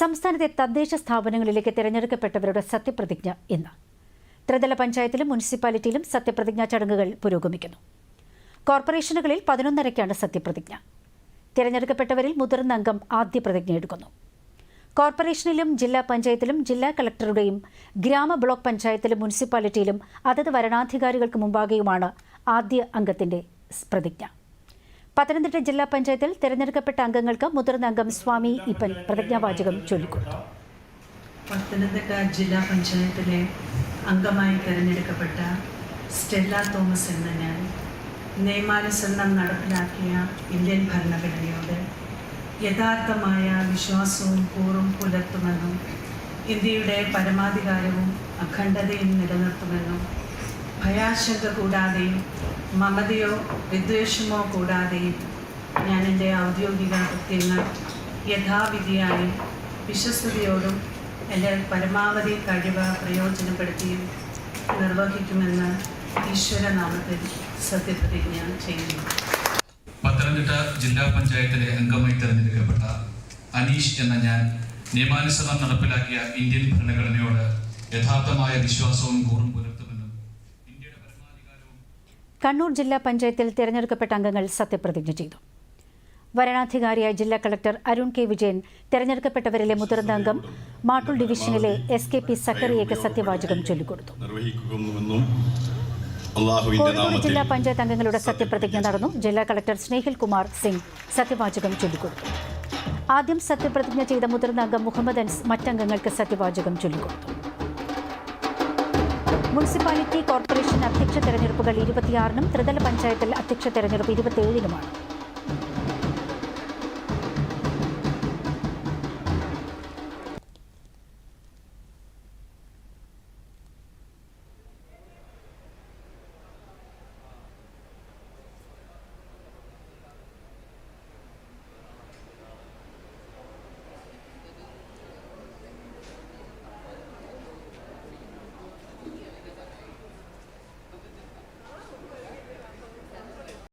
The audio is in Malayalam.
സംസ്ഥാനത്തെ തദ്ദേശ സ്ഥാപനങ്ങളിലേക്ക് തിരഞ്ഞെടുക്കപ്പെട്ടവരുടെ സത്യപ്രതിജ്ഞ ഇന്ന്. ത്രിതല പഞ്ചായത്തിലും മുനിസിപ്പാലിറ്റിയിലും സത്യപ്രതിജ്ഞാ ചടങ്ങുകൾ പുരോഗമിക്കുന്നു. കോർപ്പറേഷനുകളിൽ പതിനൊന്നരയ്ക്കാണ് സത്യപ്രതിജ്ഞ. തിരഞ്ഞെടുക്കപ്പെട്ടവരിൽ മുതിർന്ന അംഗം ആദ്യ പ്രതിജ്ഞ എടുക്കുന്നു. കോർപ്പറേഷനിലും ജില്ലാ പഞ്ചായത്തിലും ജില്ലാ കളക്ടറുടെയും ഗ്രാമ ബ്ലോക്ക് പഞ്ചായത്തിലും മുനിസിപ്പാലിറ്റിയിലും അതത് വരണാധികാരികൾക്ക് മുമ്പാകെയുമാണ് ആദ്യ അംഗത്തിന്റെ പ്രതിജ്ഞ. പത്തനംതിട്ട ജില്ലാ പഞ്ചായത്തിൽ തിരഞ്ഞെടുക്കപ്പെട്ട അംഗങ്ങൾക്ക് മുതിർന്ന അംഗം സ്വാമി ഇപ്പൻ പ്രതിജ്ഞാവാചകം ചൊല്ലിക്കൊടുത്തു. പത്തനംതിട്ട ജില്ലാ പഞ്ചായത്തിലെ അംഗമായി തിരഞ്ഞെടുക്കപ്പെട്ട സ്റ്റെല്ല തോമസ് എന്ന ഞാൻ നിയമാനുസരണം നടപ്പിലാക്കിയ ഇന്ത്യൻ ഭരണഘടനയോട് യഥാർത്ഥമായ വിശ്വാസവും കൂറും പുലർത്തുമെന്നും ഇന്ത്യയുടെ പരമാധികാരവും അഖണ്ഡതയും നിലനിർത്തുമെന്നും ഭയാശങ്ക കൂടാതെയും മമതയോ വിദ്വേഷമോ കൂടാതെയും ഞാൻ എന്റെ ഔദ്യോഗിക കൃത്യങ്ങൾ യഥാവിധിയായി വിശ്വസ്തയോടും എന്റെ പരമാവധി കഴിവ് പ്രയോജനപ്പെടുത്തിയും നിർവഹിക്കുമെന്ന് ഈശ്വരനാമത്തിൽ സത്യപ്രതിജ്ഞ ചെയ്യുന്നു. പത്തനംതിട്ട ജില്ലാ പഞ്ചായത്തിലെ അംഗമായി തെരഞ്ഞെടുക്കപ്പെട്ട അനീഷ് എന്ന ഞാൻ നിയമാനുസരണം നടപ്പിലാക്കിയ ഇന്ത്യൻ ഭരണഘടനയോട് യഥാർത്ഥമായ വിശ്വാസവും കൂറും പരമാധികാരവും കണ്ണൂർ ജില്ലാ പഞ്ചായത്തിൽ തിരഞ്ഞെടുക്കപ്പെട്ട അംഗങ്ങൾ സത്യപ്രതിജ്ഞ ചെയ്തു. വരണാധികാരിയായ ജില്ലാ കളക്ടർ അരുൺ കെ വിജയൻ തിരഞ്ഞെടുക്കപ്പെട്ടവരിലെ മുതിർന്ന അംഗം മാട്ടൂൾ ഡിവിഷനിലെ എസ് കെ പി സക്കറിയയ്ക്ക് സത്യവാചകം ചൊല്ലിക്കൊടുത്തു. കോഴിക്കോട് ജില്ലാ പഞ്ചായത്ത് അംഗങ്ങളുടെ സത്യപ്രതിജ്ഞ നടന്നു. ജില്ലാ കളക്ടർ സ്നേഹിൽ കുമാർ സിംഗ് സത്യവാചകം ചൊല്ലിക്കൊടുത്തു. ആദ്യം സത്യപ്രതിജ്ഞ ചെയ്ത മുതിർന്ന അംഗം മുഹമ്മദ് അൻസ് മറ്റംഗങ്ങൾക്ക് സത്യവാചകം ചൊല്ലിക്കൊടുത്തു. മുനിസിപ്പാലിറ്റി കോർപ്പറേഷൻ അധ്യക്ഷ തെരഞ്ഞെടുപ്പുകൾ ഇരുപത്തിയാറിനും ത്രിതല പഞ്ചായത്തിൽ അധ്യക്ഷ തെരഞ്ഞെടുപ്പ് ഇരുപത്തിയേഴിനുമാണ്.